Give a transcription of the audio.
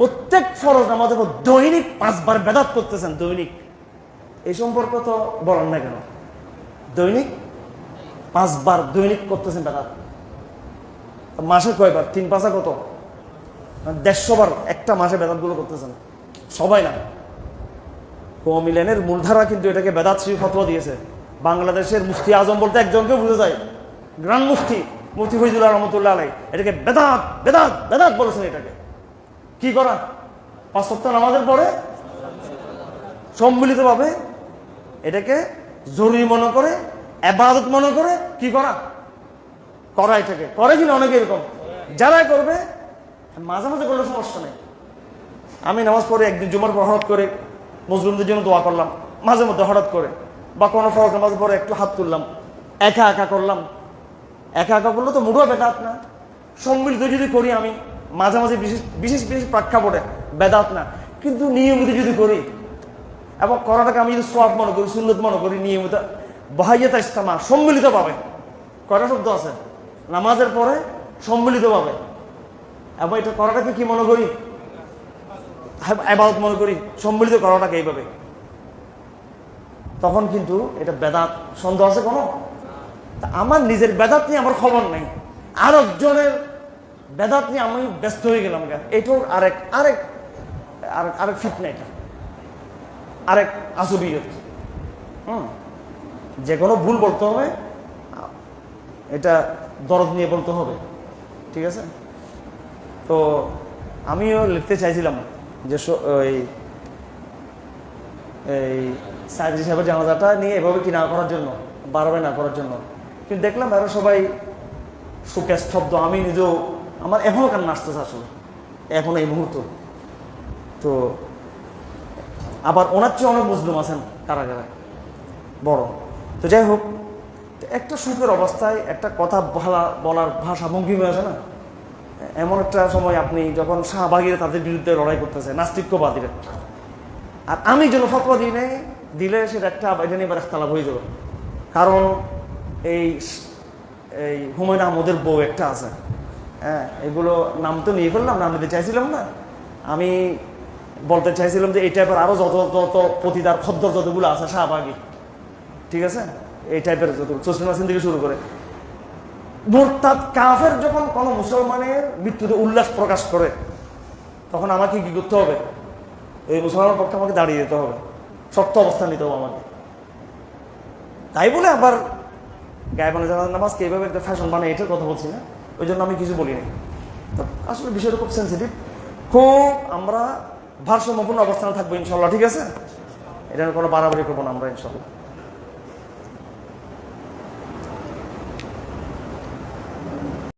প্রত্যেক ফরজ পর দৈনিক পাঁচবার বেদাত করতেছেন, দৈনিক। এই সম্পর্ক তো বলেন না কেন? দৈনিক পাঁচবার দৈনিক করতেছেন বেদাত। মাসে কয়বার? তিন, পাঁচা কত? দেড়শো বার একটা মাসে বেদাতগুলো করতেছেন। সবাই না। কমিলেনের মূলধারা কিন্তু এটাকে বেদাত শ্রী ফতোয়া দিয়েছে। বাংলাদেশের মুফতি আজম বলতে একজনকে বুঝে যায়। গ্রান্ড মুফতি মুফতি ফৈজুল্লাহ রহমতুল্লাহ আলাই। এটাকে বেদাত বেদাত বেদাত বলেছেন এটাকে। কি করা? পাঁচ সপ্তাহ নামাজের পরে সম্মিলিতভাবে এটাকে জরুরি মনে করে, এবাদত মনে করে কি করা? করা এটাকে। করে কিনা অনেকে এরকম। যারাই করবে, মাঝে মাঝে করলে সমস্যা নেই। আমি নামাজ পড়ে একদিন জুমার পর হঠাৎ করে মুসলিমদের জন্য দোয়া করলাম। মাঝে মধ্যে হঠাৎ করে। বা কোনো ফরজ নামাজ পরে একটু হাত তুললাম। একা একা করলাম। একা একা করলে তো মুঠো বেদাত না সম্মিলিত যদি করি আমি মাঝে মাঝে বিশেষ বিশেষ বিশেষ প্রেক্ষাপটে বেদাত না। কিন্তু নিয়মিত যদি করি, এবং করাটাকে আমি যদি সব মনে করি, সুন্নত মনে করি, নিয়মিত বহাইয়াতা ইস্তামা সম্মিলিত পাবে কয়টা শব্দ আছে? নামাজের পরে সম্মিলিত পাবে এবং এটা করাটাকে কি মনে করি? আবাদত মনে করি, সম্মিলিত করাটাকে এইভাবে। তখন কিন্তু এটা বেদাত সন্দেহ আছে কোনো? আমার নিজের বেদাত নিয়ে আমার খবর নেই। আর একজনের বেদাত নিয়ে আমি ব্যস্ত হয়ে গেলাম গা। এটাও আরেক আরেক আরেক আরেক ফিটনা এটা। আরেক আসবিয়ত হুম? যে কোনো ভুল বলতে হবে, এটা দরদ নিয়ে বলতে হবে। ঠিক আছে? তো আমিও লিখতে চাইছিলাম যে ওই এই সাইদি সাহেবের জানাজাটা নিয়ে এভাবে কি না করার জন্য, বারবার না করার জন্য। কিন্তু দেখলাম এরা সবাই সুখে স্তব্ধ। আমি নিজেও আমার এখনও কান্না আসতেছে আসলে? এখন এই মুহূর্ত। তো, আবার ওনার চেয়ে অনেক মুসলিম আছেন কারাগারে। বড় তো যাই হোক একটা সুখের অবস্থায় একটা কথা বলা, বলার ভাষা ভঙ্গিমা আছে না? এমন একটা সময় আপনি যখন শাহবাগিরা তাদের বিরুদ্ধে লড়াই করতেছে, নাস্তিক্যবাদীরা। আর আমি যেন ফতোয়া দিই নাই, দিলে সেটা একটা এটা নিয়ে এবার একতলাভ হয়ে যাবে। কারণ এই এই হুমায়ুন আহমদের বউ একটা আছে। হ্যাঁ এগুলো নাম তো নিয়ে ফেললাম, নাম নিতে চাইছিলাম না। আমি বলতে চাইছিলাম যে এই টাইপের আরও যত যত পতিদার খদ্দর যতগুলো আছে শাহবাগি, ঠিক আছে? এই টাইপের যত হাসিন থেকে শুরু করে। মোরতাদ কাফের যখন কোনো মুসলমানের মৃত্যুতে উল্লাস প্রকাশ করে, তখন আমাকে কি করতে হবে? এই মুসলমানের পক্ষে আমাকে দাঁড়িয়ে যেতে হবে। শক্ত অবস্থান নিতে হবে আমাকে। তাই বলে আবার গায়ে বানা জানার নামাজকে এইভাবে একটা ফ্যাশন মানে এটার কথা বলছি না। ওই জন্য আমি কিছু বলিনি। আসলে বিষয়টা খুব সেন্সিটিভ খুব আমরা ভারসাম্যপূর্ণ অবস্থানে থাকব ইনশাল্লাহ, ঠিক আছে? এটা কোনো বাড়াবাড়ি করব না আমরা ইনশাল্লাহ।